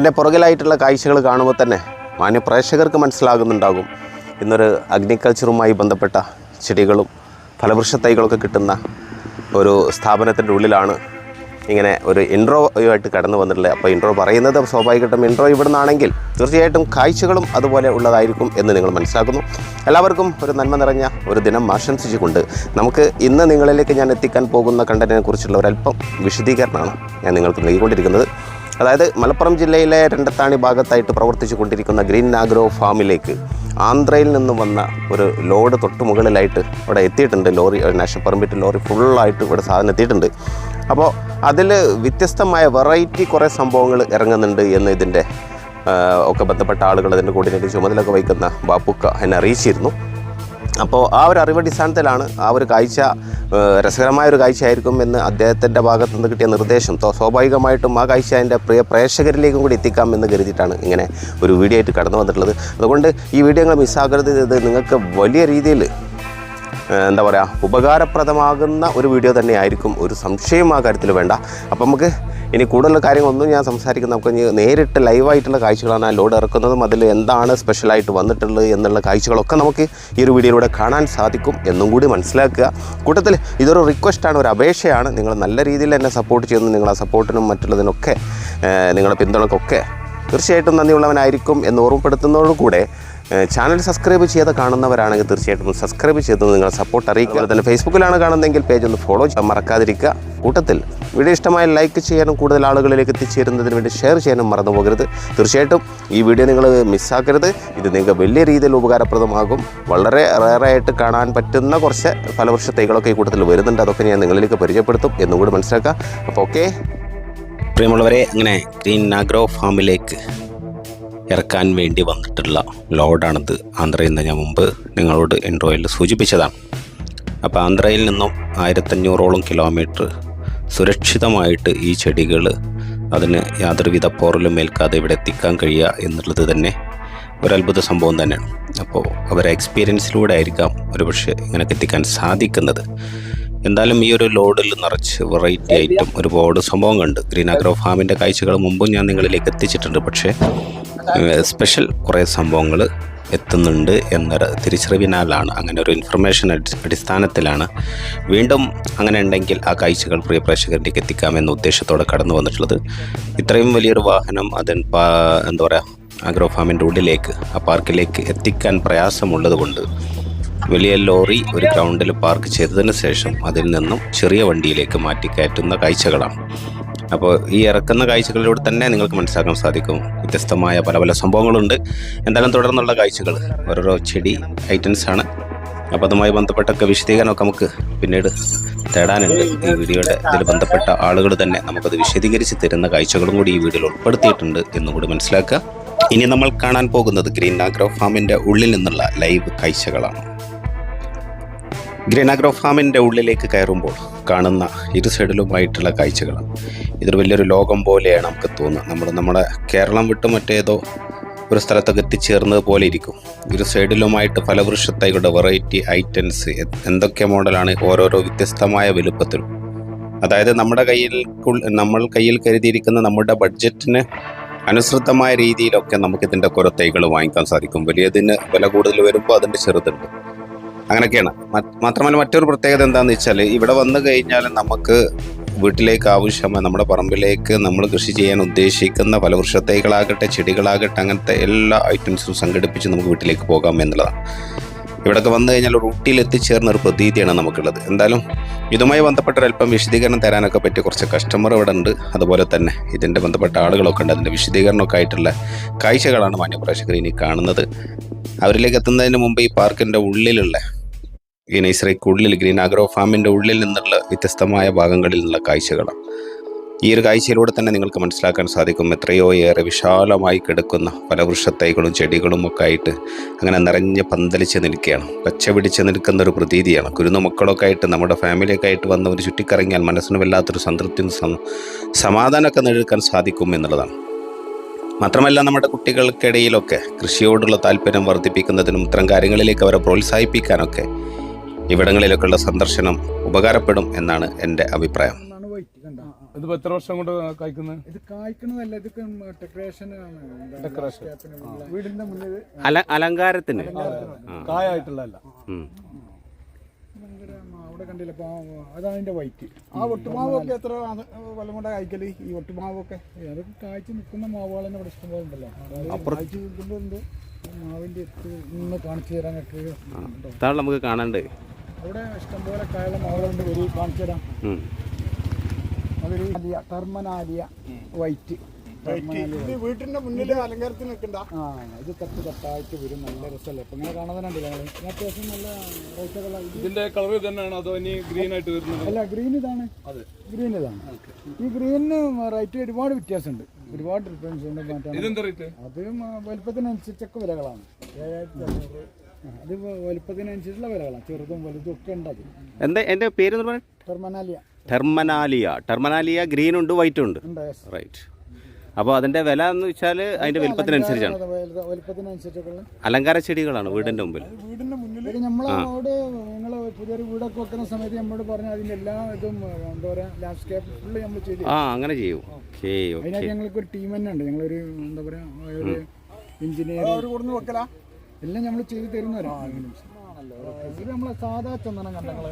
എന്റെ പുറകിലായിട്ടുള്ള കാഴ്ചകൾ കാണുമ്പോൾ തന്നെ മാന്യ പ്രേക്ഷകർക്ക് മനസ്സിലാകുന്നുണ്ടാകും. ഇന്നൊരു അഗ്രികൾച്ചറുമായി ബന്ധപ്പെട്ട ചെടികളും ഫലവൃക്ഷ തൈകളൊക്കെ കിട്ടുന്ന ഒരു സ്ഥാപനത്തിന്റെ ഉള്ളിലാണ് ഇങ്ങനെ ഒരു ഇൻട്രോ ആയിട്ട് കടന്നു വന്നിട്ടുള്ളത്. അപ്പോൾ ഇൻട്രോ പറയുന്നത് സ്വാഭാവികമായിട്ടും ഇൻട്രോ ഇവിടെ നിന്നാണെങ്കിൽ തീർച്ചയായിട്ടും കാഴ്ചകളും അതുപോലെ ഉള്ളതായിരിക്കും എന്ന് നിങ്ങൾ മനസ്സിലാക്കുന്നു. എല്ലാവർക്കും ഒരു നന്മ നിറഞ്ഞ ഒരു ദിനം ആശംസിച്ചുകൊണ്ട് നമുക്ക് ഇന്ന് നിങ്ങളിലേക്ക് ഞാൻ എത്തിക്കാൻ പോകുന്ന കണ്ടന്റിനെ കുറിച്ചുള്ള ഒരല്പം വിശദീകരണമാണ് ഞാൻ നിങ്ങൾക്ക് നൽകിക്കൊണ്ടിരിക്കുന്നത്. അതായത് മലപ്പുറം ജില്ലയിലെ രണ്ടത്താണി ഭാഗത്തായിട്ട് പ്രവർത്തിച്ചു കൊണ്ടിരിക്കുന്ന ഗ്രീൻ ആഗ്രോ ഫാമിലേക്ക് ആന്ധ്രയിൽ നിന്ന് വന്ന ഒരു ലോഡ് തൊട്ട് മുകളിലായിട്ട് ഇവിടെ എത്തിയിട്ടുണ്ട്. ലോറി നാഷണൽ പെർമിറ്റ് ലോറി ഫുള്ളായിട്ട് ഇവിടെ സാധനം എത്തിയിട്ടുണ്ട്. അപ്പോൾ അതിൽ വ്യത്യസ്തമായ വെറൈറ്റി കുറേ സംഭവങ്ങൾ ഇറങ്ങുന്നുണ്ട് എന്ന് ഇതിന്റെ ഒക്കെ ബന്ധപ്പെട്ട ആളുകൾ അതിന്റെ കോർഡിനേറ്റ് ചുമതലയൊക്കെ വഹിക്കുന്ന ബാപ്പുക്ക എന്നെ അറിയിച്ചിരുന്നു. അപ്പോൾ ആ ഒരു അറിവടിസ്ഥാനത്തിലാണ് ആ ഒരു കാഴ്ച രസകരമായ ഒരു കാഴ്ചയായിരിക്കും എന്ന് അദ്ദേഹത്തിന്റെ ഭാഗത്തു നിന്ന് കിട്ടിയ നിർദ്ദേശം. സ്വാഭാവികമായിട്ടും ആ കാഴ്ച എന്റെ പ്രിയ പ്രേക്ഷകരിലേക്കും കൂടി എത്തിക്കാം എന്ന് കരുതിയിട്ടാണ് ഇങ്ങനെ ഒരു വീഡിയോ ആയിട്ട് കടന്നു വന്നിട്ടുള്ളത് അതുകൊണ്ട് ഈ വീഡിയോ നിങ്ങൾ മിസ്സാകരുത് ഇത് നിങ്ങൾക്ക് വലിയ രീതിയിൽ എന്താ പറയുക ഉപകാരപ്രദമാകുന്ന ഒരു വീഡിയോ തന്നെയായിരിക്കും. ഒരു സംശയം ആ കാര്യത്തിൽ വേണ്ട. അപ്പം നമുക്ക് ഇനി കൂടുതൽ കാര്യങ്ങളൊന്നും ഞാൻ സംസാരിക്കുന്നത് നമുക്ക് ഇനി നേരിട്ട് ലൈവായിട്ടുള്ള കാഴ്ചകളാണ് ആ ലോഡ് ഇറക്കുന്നതും അതിൽ എന്താണ് സ്പെഷ്യലായിട്ട് വന്നിട്ടുള്ളത് എന്നുള്ള കാഴ്ചകളൊക്കെ നമുക്ക് ഈ ഒരു വീഡിയോയിലൂടെ കാണാൻ സാധിക്കും എന്നും കൂടി മനസ്സിലാക്കുക. കൂട്ടത്തിൽ ഇതൊരു റിക്വസ്റ്റാണ് ഒരു അപേക്ഷയാണ്. നിങ്ങൾ നല്ല രീതിയിൽ എന്നെ സപ്പോർട്ട് ചെയ്യുന്ന. നിങ്ങൾ ആ സപ്പോർട്ടിനും മറ്റുള്ളതിനൊക്കെ നിങ്ങളുടെ പിന്തുണക്കൊക്കെ തീർച്ചയായിട്ടും നന്ദിയുള്ളവനായിരിക്കും എന്ന് ഓർമ്മപ്പെടുത്തുന്നതോടുകൂടെ ചാനൽ സബ്സ്ക്രൈബ് ചെയ്ത് കാണുന്നവരാണെങ്കിൽ തീർച്ചയായിട്ടും സബ്സ്ക്രൈബ് ചെയ്ത് നിങ്ങൾ സപ്പോർട്ട് അറിയിക്കുക. അതുപോലെ തന്നെ ഫേസ്ബുക്കിലാണ് കാണുന്നതെങ്കിൽ പേജ് ഒന്ന് ഫോളോ ചെയ്യാൻ മറക്കാതിരിക്കുക. കൂട്ടത്തിൽ വീഡിയോ ഇഷ്ടമായ ലൈക്ക് ചെയ്യാനും കൂടുതൽ ആളുകളിലേക്ക് എത്തിച്ചേരുന്നതിന് വേണ്ടി ഷെയർ ചെയ്യാനും മറന്നു പോകരുത്. തീർച്ചയായിട്ടും ഈ വീഡിയോ നിങ്ങൾ മിസ്സാക്കരുത് ഇത് നിങ്ങൾക്ക് വലിയ രീതിയിൽ ഉപകാരപ്രദമാകും. വളരെ റയറായിട്ട് കാണാൻ പറ്റുന്ന കുറച്ച് ഫലവൃക്ഷ തൈകളൊക്കെ ഈ കൂട്ടത്തിൽ വരുന്നുണ്ട്. അതൊക്കെ ഞാൻ നിങ്ങളിലേക്ക് പരിചയപ്പെടുത്തും. എന്നും കൂടി മനസ്സിലാക്കുക. അപ്പോൾ ഓക്കെ പ്രിയമുള്ളവരെ അങ്ങനെ ഗ്രീൻ നാഗ്രോ ഫാമിലേക്ക് ഇറക്കാൻ വേണ്ടി വന്നിട്ടുള്ള ലോഡാണിത്. ആന്ധ്രയിൽ നിന്ന് ഞാൻ മുമ്പ് നിങ്ങളോട് ഇൻട്രോയിൽ സൂചിപ്പിച്ചതാണ്. അപ്പോൾ ആന്ധ്രയിൽ നിന്നും ആയിരത്തഞ്ഞൂറോളം കിലോമീറ്റർ സുരക്ഷിതമായിട്ട് ഈ ചെടികൾ അതിന് യാതൊരുവിധ പോറലും ഏൽക്കാതെ ഇവിടെ എത്തിക്കാൻ കഴിയുക എന്നുള്ളത് തന്നെ ഒരു അത്ഭുത സംഭവം തന്നെയാണ്. അപ്പോൾ അവരെ എക്സ്പീരിയൻസിലൂടെ ആയിരിക്കാം ഒരുപക്ഷെ ഇങ്ങനെ എത്തിക്കാൻ സാധിക്കുന്നത്. എന്തായാലും ഈ ഒരു ലോഡിൽ നിറച്ച് വെറൈറ്റി ഐറ്റം ഒരുപാട് സംഭവം കണ്ട്. ഗ്രീൻ അഗ്രോ ഫാമിന്റെ കാഴ്ചകൾ മുമ്പും ഞാൻ നിങ്ങളിലേക്ക് എത്തിച്ചിട്ടുണ്ട്. പക്ഷേ സ്പെഷ്യൽ കുറേ സംഭവങ്ങൾ എത്തുന്നുണ്ട് എന്നൊരു തിരിച്ചറിവിനാലാണ് അങ്ങനെ ഒരു ഇൻഫർമേഷൻ അടി അടിസ്ഥാനത്തിലാണ് വീണ്ടും അങ്ങനെ ഉണ്ടെങ്കിൽ ആ കാഴ്ചകൾ പ്രിയ പ്രേക്ഷകരിലേക്ക് എത്തിക്കാമെന്ന ഉദ്ദേശത്തോടെ കടന്നു വന്നിട്ടുള്ളത്. ഇത്രയും വലിയൊരു വാഹനം അതിന് പാ എന്താ പറയുക അഗ്രോ ഫാമിന്റെ ഉള്ളിലേക്ക് ആ പാർക്കിലേക്ക് എത്തിക്കാൻ പ്രയാസമുള്ളത് കൊണ്ട് വലിയ ലോറി ഒരു ഗ്രൗണ്ടിൽ പാർക്ക് ചെയ്തതിന് ശേഷം അതിൽ നിന്നും ചെറിയ വണ്ടിയിലേക്ക് മാറ്റി കയറ്റുന്ന കാഴ്ചകളാണ്. അപ്പോൾ ഈ ഇറക്കുന്ന കാഴ്ചകളിലൂടെ തന്നെ നിങ്ങൾക്ക് മനസ്സിലാക്കാൻ സാധിക്കും. വ്യത്യസ്തമായ പല പല സംഭവങ്ങളുണ്ട്. എന്തായാലും തുടർന്നുള്ള കാഴ്ചകൾ. ഓരോരോ ചെടി ഐറ്റംസ് ആണ്. അപ്പോൾ അതുമായി ബന്ധപ്പെട്ടൊക്കെ വിശദീകരണമൊക്കെ നമുക്ക് പിന്നീട് തേടാനുണ്ട്. ഈ വീഡിയോയുടെ ഇതിൽ ബന്ധപ്പെട്ട ആളുകൾ തന്നെ നമുക്കത് വിശദീകരിച്ച് തരുന്ന കാഴ്ചകളും കൂടി ഈ വീഡിയോയിൽ ഉൾപ്പെടുത്തിയിട്ടുണ്ട് എന്നും കൂടി മനസ്സിലാക്കുക. ഇനി നമ്മൾ കാണാൻ പോകുന്നത് ഗ്രീൻ ആഗ്രോ ഫാമിന്റെ ഉള്ളിൽ നിന്നുള്ള ലൈവ് കാഴ്ചകളാണ്. ഗ്രീൻ ആഗ്രോ ഫാമിന്റെ ഉള്ളിലേക്ക് കയറുമ്പോൾ കാണുന്ന ഇരു സൈഡിലുമായിട്ടുള്ള കാഴ്ചകൾ. ഇതൊരു വലിയൊരു ലോകം പോലെയാണ് നമുക്ക് തോന്നുന്നത്. നമ്മൾ നമ്മുടെ കേരളം വിട്ട് മറ്റേതോ ഒരു സ്ഥലത്തൊക്കെ എത്തിച്ചേർന്നത് പോലെ ഇരിക്കും. ഇരു സൈഡിലുമായിട്ട് ഫലവൃക്ഷത്തൈകളുടെ വെറൈറ്റി ഐറ്റംസ് എന്തൊക്കെ മോഡലാണ് ഓരോരോ വ്യത്യസ്തമായ വലുപ്പത്തിലും അതായത് നമ്മുടെ കയ്യിൽ നമ്മൾ കയ്യിൽ കരുതിയിരിക്കുന്ന നമ്മുടെ ബഡ്ജറ്റിന് അനുസൃതമായ രീതിയിലൊക്കെ നമുക്കിതിന്റെ കുറേ തൈകൾ വാങ്ങിക്കാൻ സാധിക്കും. വലിയതിന് വില കൂടുതൽ വരുമ്പോൾ അതിന്റെ ചെറുതുണ്ട്. അങ്ങനെയൊക്കെയാണ് മാത്രമല്ല മറ്റൊരു പ്രത്യേകത എന്താണെന്ന് വെച്ചാൽ ഇവിടെ വന്നു കഴിഞ്ഞാൽ നമുക്ക് വീട്ടിലേക്ക് ആവശ്യമായ നമ്മുടെ പറമ്പിലേക്ക് നമ്മൾ കൃഷി ചെയ്യാൻ ഉദ്ദേശിക്കുന്ന പല വൃക്ഷത്തൈകളാകട്ടെ ചെടികളാകട്ടെ അങ്ങനത്തെ എല്ലാ ഐറ്റംസും സംഘടിപ്പിച്ച് നമുക്ക് വീട്ടിലേക്ക് പോകാം എന്നുള്ളതാണ്. ഇവിടെയൊക്കെ വന്നു കഴിഞ്ഞാൽ റൂട്ടിൽ എത്തിച്ചേർന്ന ഒരു പ്രതീതിയാണ് നമുക്കുള്ളത്. എന്തായാലും ഇതുമായി ബന്ധപ്പെട്ട ഒരല്പം വിശദീകരണം തരാനൊക്കെ പറ്റിയ കുറച്ച് കസ്റ്റമർ ഇവിടെ ഉണ്ട്. അതുപോലെ തന്നെ ഇതിന്റെ ബന്ധപ്പെട്ട ആളുകളൊക്കെ ഉണ്ട്. അതിന്റെ വിശദീകരണമൊക്കെ ആയിട്ടുള്ള കാഴ്ചകളാണ് മാന്യപ്രേക്ഷകർ ഇനി കാണുന്നത്. അവരിലേക്ക് എത്തുന്നതിന് മുമ്പ് ഈ പാർക്കിന്റെ ഉള്ളിലുള്ള ഈ ഉള്ളിൽ ഗ്രീൻ ആഗ്രോ ഫാമിന്റെ ഉള്ളിൽ നിന്നുള്ള വ്യത്യസ്തമായ ഭാഗങ്ങളിൽ നിന്നുള്ള കാഴ്ചകളാണ്. ഈ ഒരു കാഴ്ചയിലൂടെ തന്നെ നിങ്ങൾക്ക് മനസ്സിലാക്കാൻ സാധിക്കും എത്രയോ ഏറെ വിശാലമായി കിടക്കുന്ന പല വൃക്ഷത്തൈകളും ചെടികളും ഒക്കെ ആയിട്ട് അങ്ങനെ നിറഞ്ഞ് പന്തലിച്ച് നിൽക്കുകയാണ്. പച്ച പിടിച്ച് നിൽക്കുന്ന ഒരു പ്രതീതിയാണ്. കുരുന്നു മക്കളൊക്കെ ആയിട്ട് നമ്മുടെ ഫാമിലിയൊക്കെ ആയിട്ട് വന്ന് ഒരു ചുറ്റിക്കറങ്ങിയാൽ മനസ്സിന് വല്ലാത്തൊരു സംതൃപ്തിയും സമാധാനമൊക്കെ നേടുക്കാൻ സാധിക്കും എന്നുള്ളതാണ്. മാത്രമല്ല നമ്മുടെ കുട്ടികൾക്കിടയിലൊക്കെ കൃഷിയോടുള്ള താല്പര്യം വർദ്ധിപ്പിക്കുന്നതിനും ഇത്തരം കാര്യങ്ങളിലേക്ക് അവരെ പ്രോത്സാഹിപ്പിക്കാനൊക്കെ ഇവിടങ്ങളിലൊക്കെയുള്ള സന്ദർശനം ഉപകാരപ്പെടും എന്നാണ് എന്റെ അഭിപ്രായം. ഇത് എത്ര വർഷം കൊണ്ട് കായ്ക്കുന്നത് ഇത് ഡെക്കറേഷൻ വീടിന്റെ മുന്നിൽ അലങ്കാരത്തിന്. കായായിട്ടുള്ളതല്ല. അവിടെ കണ്ടില്ല അതാണ് അതിന്റെ വൈറ്റ്. ആ ഒട്ടുമാവൊക്കെ എത്ര കൊല്ലം കൊണ്ട് ഈ ഒട്ടുമാവൊക്കെ? അതൊക്കെ കായ്ച്ച് നിൽക്കുന്ന മാവുകൾ തന്നെ ഇവിടെ ഇഷ്ടംപോലെ ഉണ്ടല്ലോ. കായ്ച്ച് നിൽക്കുന്നുണ്ട് മാവിന്റെ എത്ത് കാണിച്ചു തരാൻ ഒക്കെ നമുക്ക് കാണണ്ടേ? അവിടെ ഇഷ്ടംപോലെ കയളം അവളുണ്ട് വരി കാണിച്ചു തരാം ഉം. അതൊരു ടെർമനാലിയ വൈറ്റ്. ഇത് വീട്ടിന്റെ മുന്നിൽ അലങ്കാരത്തിന് നിൽക്കണ്ട ആ ഇത് തട്ട് തട്ടായിട്ട് വരും. നല്ല രസമല്ലേ? ഇപ്പൊ ഇങ്ങനെ ഞങ്ങൾ അത്യാവശ്യം നല്ല ഇതിന്റെ കളർ തന്നെയാണ്. അതോ ഇനി ഗ്രീൻ ആയിട്ട് വരുന്നത്? അല്ല ഗ്രീൻ ഇതാണ്. അതെ. ഗ്രീൻ ഇതാണ്. ഈ ഗ്രീനിന് റേറ്റ് ഒരുപാട് വ്യത്യാസമുണ്ട്. ഒരുപാട് ഡിഫറൻസ് ഉണ്ട്. മാറ്റാൻ അത് മ- വലുപ്പത്തിനനുസരിച്ചൊക്കെ വിലകളാണ്. ഏഴായിരത്തി അഞ്ഞൂറ്. അത് വലുപ്പത്തിനനുസരിച്ചുള്ള വിലകളാണ് ചെറുതും വലുതും ഒക്കെ ഉണ്ട് അത് എന്താ എന്റെ പേര് പറഞ്ഞാൽ ടെർമനാലിയ. ടെർമനാലിയ. ടെർമനാലിയ ഗ്രീൻ ഉണ്ട് വൈറ്റ് ഉണ്ട്. ഉണ്ട് റൈറ്റ് അപ്പോൾ അതിന്റെ വില എന്ന് വെച്ചാൽ അതിന്റെ വലുപ്പത്തിനനുസരിച്ചാണ്. അലങ്കാര ചെടികളാണ് വീടിന്റെ മുമ്പിൽ. വീടിന്റെ മുന്നിൽ ഇത് നമ്മളോട് നിങ്ങൾ പുതിയൊരു വീടൊക്കെ വെക്കുന്ന സമയത്ത് നമ്മളോട് പറഞ്ഞാൽ അതിന്റെ എല്ലാ ഇതും എന്താ പറയുക ലാൻഡ്സ്കേപ്പ് ഫുള്ള് നമ്മൾ ചെയ്ത് ആ അങ്ങനെ ചെയ്യും. ഓക്കെ ഞങ്ങൾക്ക് ഒരു ടീം തന്നെ ഉണ്ട്. ഞങ്ങളൊരു എന്താ പറയുക ഒരു എഞ്ചിനീയർ അവർ കൊടുന്ന് വെക്കല? എല്ലാം നമ്മൾ ചെയ്തു തരുന്നവരാണ് ഇത് നമ്മളെ സാധാ ചന്ദനം കണ്ടങ്ങൾ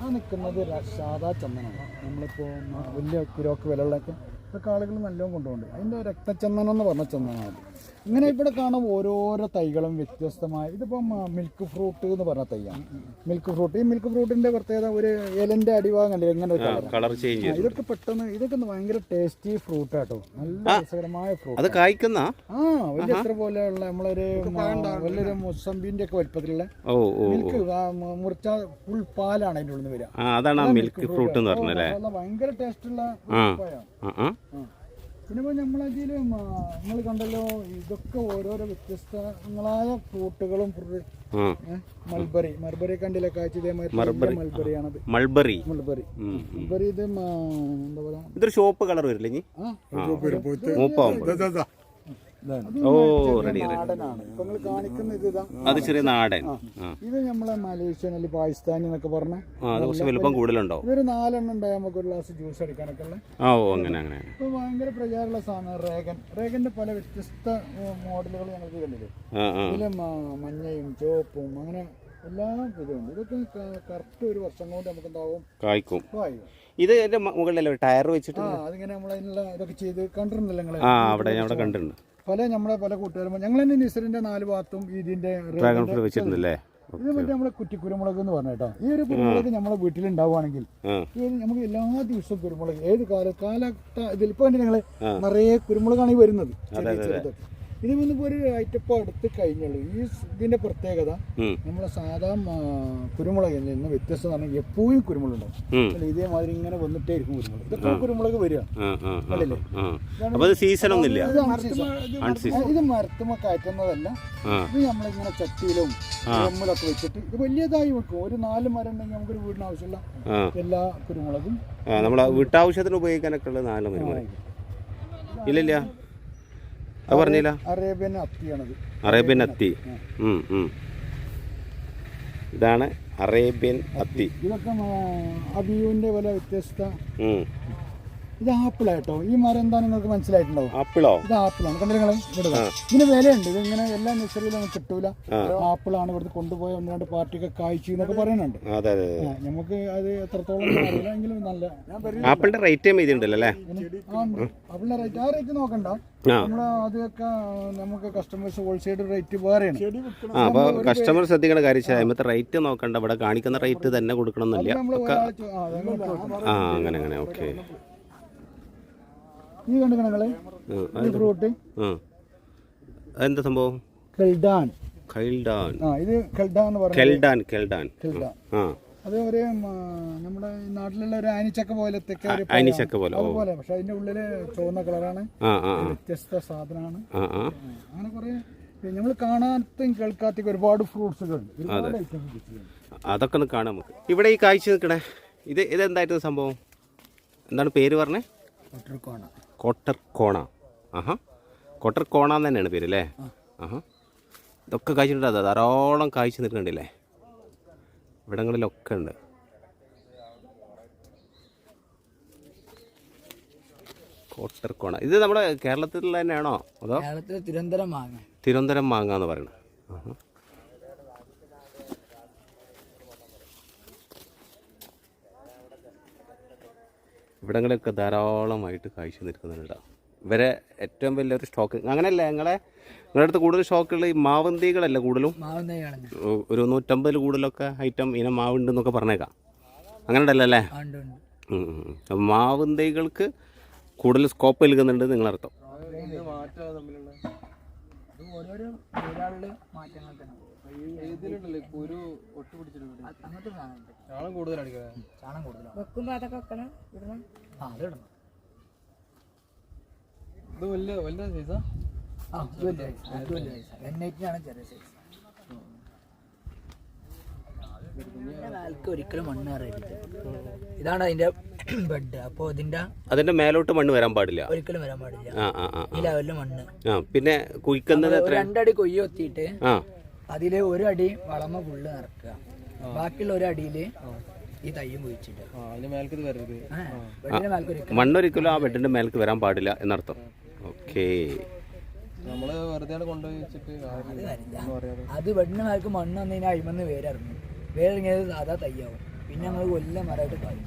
ആ നിൽക്കുന്നത് സാധാ ചന്ദനമാണ് നമ്മളിപ്പോൾ വലിയ കിലോക്ക് വിലകളൊക്കെ ഇതൊക്കെ ആളുകൾ നല്ലോണം കൊണ്ടുപോകുന്നുണ്ട്. അതിന്റെ രക്തചന്ദനം എന്ന് പറഞ്ഞ ചന്ദനമാണ് ഇങ്ങനെ ഇവിടെ കാണും ഓരോരോ തൈകളും വ്യത്യസ്തമായ ഇതിപ്പം മിൽക്ക് ഫ്രൂട്ട് എന്ന് പറഞ്ഞ തൈയാണ്. മിൽക്ക് ഫ്രൂട്ട് ഈ മിൽക്ക് ഫ്രൂട്ടിന്റെ പ്രത്യേകത ഒരു ഇലന്റെ അടിഭാഗം അല്ലേ എങ്ങനെ കളർ ചേഞ്ച് ഇതൊക്കെ പെട്ടെന്ന് ഇതൊക്കെ ഭയങ്കര ടേസ്റ്റി ഫ്രൂട്ട് ആട്ടോ. നല്ല രസകരമായ ഫ്രൂട്ട് അത് കായ്ക്കുന്ന? ആ വലിയ എത്ര പോലെയുള്ള നമ്മളൊരു വലിയൊരു മുസമ്പിന്റെ ഒക്കെ വലുപ്പത്തിലുള്ള മിൽക്ക് മുറിച്ച ഫുൾ പാലാണ് അതിന്റെ ഉള്ളിൽ നിന്ന് വരിക. ആ അതാണ് മിൽക്ക് ഫ്രൂട്ട് എന്ന് പറഞ്ഞത് അല്ലേ? നല്ല ഭയങ്കര ടേസ്റ്റ് ഉള്ള പഴം ആ. ആ. പിന്നെ ഇപ്പോൾ നമ്മളതിൽ നിങ്ങൾ കണ്ടല്ലോ ഇതൊക്കെ ഓരോരോ വ്യത്യസ്തങ്ങളായ ഫ്രൂട്ടുകളും മൾബറി. മൾബറി കണ്ടില്ലേ കാഴ്ച ഇതേമാതിരി മൾബറിയാണത് മൾബറി. മൾബറി. മൾബറി. ഇത് മ- എന്താ പറയാ? ഇതൊരു ഷോപ്പ് കളർ വരില്ലേ മൂപ്പാവുമ്പോൾ ഓ റെഡി അത് ചെറിയ നാടൻ. ഇത് നമ്മളെ മലേഷ്യൻ അല്ലെങ്കിൽ പാകിസ്ഥാനി എന്നൊക്കെ പറഞ്ഞ കുറച്ച് വലുപ്പം കൂടുതലുണ്ടാവും ഇതൊരു നാലെണ്ണം ഉണ്ടായാൽ നമുക്ക് ഒരു ഗ്ലാസ് ജ്യൂസ് എടുക്കാനൊക്കെ ഉള്ള. ഓ അങ്ങനെ അങ്ങനെ. ഇപ്പൊ ഭയങ്കര പ്രചാരമുള്ള സാധനം റേഗൻ. റേഗന്റെ പല വ്യത്യസ്ത മോഡലുകൾ ഞങ്ങൾക്ക് കണ്ടില്ലേ? ഇതിൽ മഞ്ഞയും ചുവപ്പും അങ്ങനെ എല്ലാം ഇതുണ്ട്. ഇതൊക്കെ കറക്റ്റ് ഒരു വർഷം കൊണ്ട് നമുക്ക് എന്താവും കായ്ക്കും ഇത് എന്റെ മുകളിലല്ലേ ടയർ വെച്ചിട്ട് ആ അതിങ്ങനെ നമ്മളതിനുള്ള ഇതൊക്കെ ചെയ്ത് കണ്ടിട്ടുണ്ടല്ലോ നിങ്ങൾ അവിടെ ഞാൻ അവിടെ കണ്ടിട്ടുണ്ട്. പല നമ്മളെ പല കൂട്ടുകാരും ഞങ്ങൾ തന്നെ നിസറിന്റെ നാല് ഭാഗത്തും ഇതിന്റെ ഡ്രാഗൺ ഫ്രൂട്ട് വെച്ചിട്ടുണ്ടല്ലേ ഇത് മറ്റേ നമ്മളെ കുറ്റി കുരുമുളക് എന്ന് പറഞ്ഞ കേട്ടോ. ഈ ഒരു കുരുമുളക് നമ്മളെ വീട്ടിൽ ഉണ്ടാവുകയാണെങ്കിൽ ഇത് നമുക്ക് എല്ലാ ദിവസവും കുരുമുളക് ഏത് കാല കാലഘട്ട ഇതിലിപ്പോ ഞങ്ങൾ നിറയെ കുരുമുളകാണ് ഈ വരുന്നത്. ഇത് വന്നിപ്പോ ഒരു ഐറ്റപ്പം അടുത്ത് കഴിഞ്ഞുള്ളൂ. ഈ ഇതിന്റെ പ്രത്യേകത നമ്മൾ നമ്മളെ സാധാ ആ, കുരുമുളകിൽ നിന്ന് വ്യത്യസ്തമാണ് എപ്പോഴും കുരുമുളക് ഉണ്ടാവും അല്ല, ഇതേമാതിരി ഇങ്ങനെ വന്നിട്ടേ ഇരിക്കും കുരുമുളക്. ഇതൊക്കെ കുരുമുളക് വരിക. സീസൺ ഒന്നുമില്ല ഇത് മരത്തുമ കയറ്റുന്നതല്ല. ഇത് നമ്മളിങ്ങനെ ചട്ടിയിലും ഡ്രമ്മിലൊക്കെ വെച്ചിട്ട് ഇത് വലിയതായി വെക്കും. ഒരു നാല് മരം ഉണ്ടെങ്കിൽ നമുക്കൊരു വീടിന് ആവശ്യമുള്ള എല്ലാ കുരുമുളകും നമ്മളെ വീട്ടാവശ്യത്തിന് ഉപയോഗിക്കാനൊക്കെ ഉള്ള നാല് മരുമ ഇല്ലില്ല. അത് പറഞ്ഞില്ല? അറേബ്യൻ അത്തിയാണത്. അറേബ്യൻ അത്തി. ഇതാണ് അറേബ്യൻ അത്തി. ഇതൊക്കെ അബിയുവിന്റെ പല വ്യത്യസ്ത. ഇത് ആപ്പിളായിട്ടോ ഈ മരം എന്താ നിങ്ങൾക്ക് മനസ്സിലായിട്ടുണ്ടാവും ആപ്പിളോ? ഇത് ആപ്പിളാണ്. കണ്ടില്ല നിങ്ങൾ? ഇവിടെ ഇതിന് വിലയുണ്ട്. ഇത് ഇങ്ങനെ എല്ലാ നഴ്സറിയിലും കിട്ടൂല. ആപ്പിളാണ് ഇവിടുത്തെ കൊണ്ടുപോയ ഒന്ന് രണ്ട് പാർട്ടിയൊക്കെ കായ്ച്ചു എന്നൊക്കെ പറയുന്നുണ്ട്. അതെ അതെ നമുക്ക് അത് എത്രത്തോളം അറിയില്ലെങ്കിലും അറിയില്ല എങ്കിലും നല്ല ആപ്പിളിന്റെ റേറ്റ് അല്ലേ? ആപ്പിളിന്റെ റേറ്റ് ആ റേറ്റ് നോക്കണ്ട. അതൊക്കെ നമുക്ക് കസ്റ്റമേഴ്സ് ഹോൾസെയിൽ റേറ്റ് വേറെയാണ്. കസ്റ്റമർ ശ്രദ്ധിക്കേണ്ട കാര്യം അതിമത്തെ റേറ്റ് നോക്കണ്ട. ഇവിടെ കാണിക്കുന്ന റേറ്റ് തന്നെ ചോ- ആ, ആ അങ്ങനെ അങ്ങനെ. ഓക്കെ ഈ കണ്ടു നിങ്ങൾ ഈ ഫ്രൂട്ട് എന്താ സംഭവം? കെൽഡാൻ. കെൽഡാൻ. ആ ഇത് കെൽഡാൻ എന്ന് പറയുന്നത് കെൽഡാൻ കെൽഡാൻ. കെൽഡാൻ. ആ. അത് ഒരു നമ്മുടെ നാട്ടിലുള്ള ഒരു ആനിച്ചക്ക പോലത്തെ അനിച്ചക്ക പോലെ. പോലെ അതുപോലെ പക്ഷെ അതിന്റെ ഉള്ളിൽ ചുവന്ന കളറാണ്. വ്യത്യസ്ത സാധനമാണ്. അങ്ങനെ കുറെ നമ്മൾ കാണാത്തും കേൾക്കാത്ത ഒരുപാട് ഫ്രൂട്ട്സുകൾ അതൊക്കെ ഒന്ന് കാണാം നമുക്ക്. ഇവിടെ ഈ കാഴ്ച നിൽക്കണേ. ഇത് ഇത് എന്തായിരുന്നു സംഭവം? എന്താണ് പേര് പറഞ്ഞേ? കോട്ടർ കോണ ആഹാ. കോട്ടർ കോണ എന്ന് തന്നെയാണ് പേര് അല്ലേ? ആഹാ. ഇതൊക്കെ കഴിച്ചിട്ടുണ്ട് അതാ ധാരാളം കാഴ്ച നിൽക്കുന്നുണ്ടല്ലേ? ഇവിടങ്ങളിലൊക്കെ ഉണ്ട്. കോണ ഇത് നമ്മുടെ കേരളത്തിലുള്ള തന്നെയാണോ? അതോ കേരളത്തിൽ തിരുവനന്തപുരം മാങ്ങ. തിരുവനന്തപുരം മാങ്ങ എന്ന് പറയുന്നത്. ഇവിടങ്ങളിലൊക്കെ ധാരാളമായിട്ട് കാഴ്ച നിൽക്കുന്നുണ്ട് ഇവരെ ഏറ്റവും വലിയൊരു സ്റ്റോക്ക് അങ്ങനെയല്ല ഞങ്ങളെ നിങ്ങളുടെ അടുത്ത് കൂടുതൽ സ്റ്റോക്കുള്ള ഈ മാവന്തികളല്ല കൂടുതലും. ഒരു നൂറ്റമ്പതിൽ കൂടുതലൊക്കെ ഐറ്റം ഇനം മാവുണ്ടെന്നൊക്കെ പറഞ്ഞേക്കാം. അങ്ങനെ ഉണ്ടല്ലോ അല്ലേ? ഉണ്ട് ഉണ്ട്. ഉം, ഉം, ഉം. അപ്പം മാവും തൈകൾക്ക് കൂടുതൽ സ്കോപ്പ് നൽകുന്നുണ്ട് നിങ്ങളർത്ഥം. ഓരോരോ മാറ്റങ്ങൾ തന്നെ അങ്ങനത്തെ സാധനമുണ്ട്. ചാണം കൂടുതലാണ് വെക്കുമ്പോ അതൊക്കെ വെക്കണം. ഇടണം. ആ അത് ഇടണം. ഇത് വലിയ വലിയ സൈസാ ആ? ഇത് വലിയ സൈസ് അത് വലിയ സൈസ് എൻ ഐറ്റിനാണ് ചെറിയ സൈസ് കാൽക്ക് ഒരിക്കലും മണ്ണ് ഇതാണ് അതിന്റെ ബെഡ് അപ്പോൾ ഇതിന്റെ അതിന്റെ മേലോട്ട് മണ്ണ് വരാൻ പാടില്ല. ഒരിക്കലും വരാൻ പാടില്ല. ആ ആ ആ ഈ ലെവലിൽ മണ്ണ്. ആ പിന്നെ കുഴിക്കുന്നത് രണ്ടടി കൊയ്യൊത്തിയിട്ട് ആ. അതിൽ ഒരു അടി വളമ ഫുള്ള് നിറക്കുക. ബാക്കിയുള്ള ഒരു അടിയിൽ ഈ തയ്യും കുഴിച്ചിട്ട് അതിന് ആ ബെഡിന്റെ മേൽക്ക് മണ്ണൊരിക്കലും വരാൻ പാടില്ല എന്നർത്ഥം. ഓക്കേ. നമ്മൾ വെറുതെ അത് ബെഡിന്റെ മേൽക്ക് മണ്ണ് വന്നു കഴിഞ്ഞാൽ അഴിമന്ന് വേരിറങ്ങും. വേരിറങ്ങിയത് സാധാ തയ്യാവും പിന്നെ ഞങ്ങൾ കൊല്ലം മരമായിട്ട് കായും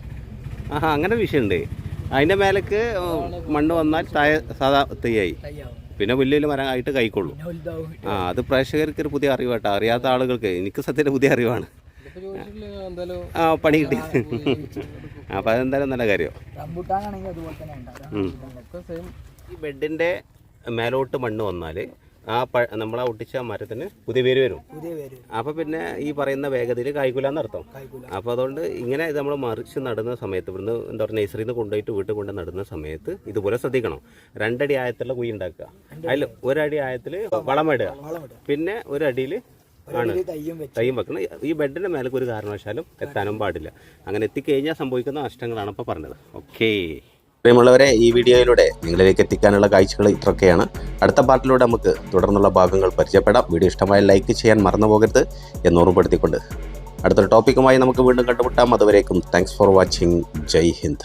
ആഹാ അങ്ങനെ വിഷയമുണ്ട്. അതിന്റെ മേലേക്ക് മണ്ണ് വന്നാൽ താഴെ സാധാ തയ്യായി തയ്യാവും പിന്നെ വലിയ വലിയ മരമായിട്ട് കൈക്കൊള്ളും. ആ അത് പ്രേക്ഷകർക്ക് ഒരു പുതിയ അറിവാട്ടോ അറിയാത്ത ആളുകൾക്ക് എനിക്ക് സത്യത്തിൽ പുതിയ അറിവാണ്. ആ പണി കിട്ടി. അപ്പം അതെന്തായാലും നല്ല കാര്യം ഈ ബെഡിന്റെ മേലോട്ട് മണ്ണ് വന്നാൽ ആ നമ്മൾ നമ്മളാ ഒട്ടിച്ച മരത്തിന് പുതിയ പേര് വരും. അപ്പൊ പിന്നെ ഈ പറയുന്ന വേഗതയിൽ കായ്ക്കൂലെന്ന് അർത്ഥം അപ്പൊ അതുകൊണ്ട് ഇങ്ങനെ ഇത് നമ്മൾ മറിച്ച് നടുന്ന സമയത്ത് ഇവിടുന്ന് എന്താ പറയുക നഴ്സറിയിൽ നിന്ന് കൊണ്ടുപോയിട്ട് വീട്ടിൽ കൊണ്ട് നടുന്ന സമയത്ത് ഇതുപോലെ ശ്രദ്ധിക്കണം. രണ്ടടി ആയത്തുള്ള കുഴി ഉണ്ടാക്കുക. അതിൽ ഒരടി ആയത്തിൽ വളമിടുക പിന്നെ ഒരടിയിൽ ആണ് തയ്യും വെക്കണം. ഈ ബെഡിന്റെ മേലേക്ക് ഒരു കാരണവശാലും എത്താനും പാടില്ല. അങ്ങനെ എത്തിക്കഴിഞ്ഞാൽ സംഭവിക്കുന്ന നഷ്ടങ്ങളാണ് ഇപ്പോൾ പറഞ്ഞത്. ഓക്കേ പ്രിയമുള്ളവരെ ഈ വീഡിയോയിലൂടെ നിങ്ങളിലേക്ക് എത്തിക്കാനുള്ള കാഴ്ചകൾ ഇത്രയൊക്കെയാണ്. അടുത്ത പാർട്ടിലൂടെ നമുക്ക് തുടർന്നുള്ള ഭാഗങ്ങൾ പരിചയപ്പെടാം. വീഡിയോ ഇഷ്ടമായ ലൈക്ക് ചെയ്യാൻ മറന്നു പോകരുത് എന്ന് ഓർമ്മപ്പെടുത്തിക്കൊണ്ട് അടുത്തൊരു ടോപ്പിക്കുമായി നമുക്ക് വീണ്ടും കണ്ടുമുട്ടാം. അതുവരേക്കും thanks for watching Jai Hind.